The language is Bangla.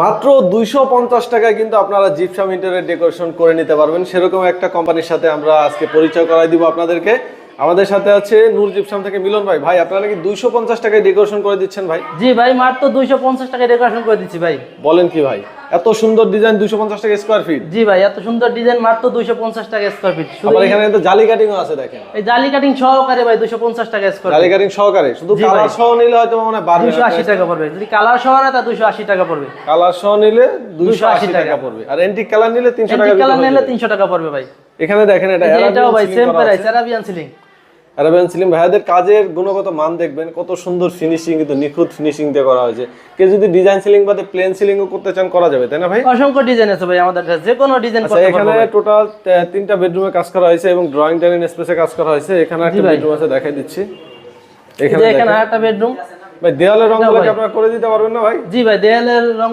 মাত্র দুইশো পঞ্চাশ টাকায় কিন্তু আপনারা জিপসাম ইন্টারের ডেকোরেশন করে নিতে পারবেন। সেরকম একটা কোম্পানির সাথে আমরা আজকে পরিচয় করাই দিব আপনাদেরকে। আমাদের সাথে আছে নূর জিপসাম থেকে মিলন ভাই। ভাই আপনারা কি দুইশো পঞ্চাশ টাকায় ডেকোরেশন করে দিচ্ছেন ভাই? জি ভাই মাত্র দুইশো পঞ্চাশ টাকা ডেকোরেশন করে দিচ্ছি ভাই। বলেন কি ভাই? এত সুন্দর ডিজাইন দুইশো পঞ্চাশ টাকা স্কোয়ার ফিট জি ভাই এত সুন্দর ডিজাইন মাত্র দুইশো পঞ্চাশ টাকা স্কোয়ার ফিট আবার এখানে কিন্তু জালি কাটিংও আছে দেখেন। এই জালি কাটিং সহকারে ভাই দুশো পঞ্চাশ টাকা স্কোয়ার জালি কাটিং সহকারে। শুধু। কালার সহ নিলে হয়তো মানে দুইশো আশি টাকা পড়বে। যদি কালার সহ না তা দুইশো আশি টাকা পড়বে। কালার সহ নিলে দুইশো আশি 280 টাকা পড়বে। আর এন্টিক কালার নিলে তিনশো টাকা কালার নিলে। তিনশো টাকা পড়বে ভাই। এখানে দেখেন এটা এটাও ভাই same price Arabian ceiling Arabian ceiling ভাইয়াদের কাজের গুণগত মান দেখবেন কত সুন্দর ফিনিশিং কিন্তু নিখুঁত ফিনিশিং দিয়ে করা হয়েছে। কেউ যদি ডিজাইন সিলিং বাদে প্লেন সিলিংও করতে চান করা যাবে তাই না ভাই? অসংখ্য ডিজাইন আছে ভাই আমাদের কাছে যে কোনো ডিজাইন আচ্ছা করতে এখানে টোটাল তিনটা বেডরুমে কাজ করা হয়েছে এবং ড্রয়িং ডাইনিং স্পেসে কাজ করা হয়েছে। এখানে একটা বেডরুম আছে দেখাই দিচ্ছি। এখানে এখানে। একটা বেডরুম ভাই দেওয়ালের রংগুলো কি আপনারা করে দিতে পারবেন না ভাই? জি ভাই দেয়ালের রং